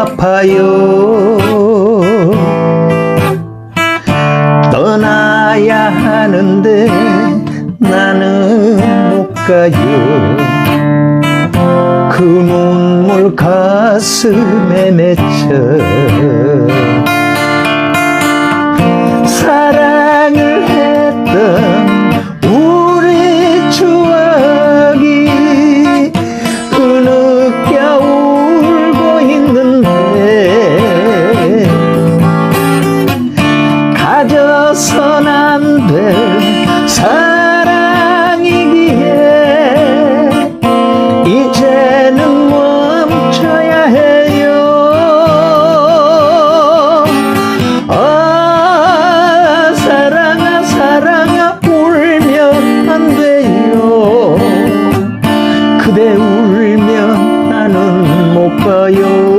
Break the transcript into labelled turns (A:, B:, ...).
A: 아파요. 떠나야 하는데 나는 못 가요. 그 눈물 가슴에 맺혀 안 될 사랑이기에 이제는 멈춰야 해요. 아 사랑아 사랑아 울면 안 돼요. 그대 울면 나는 못 가요.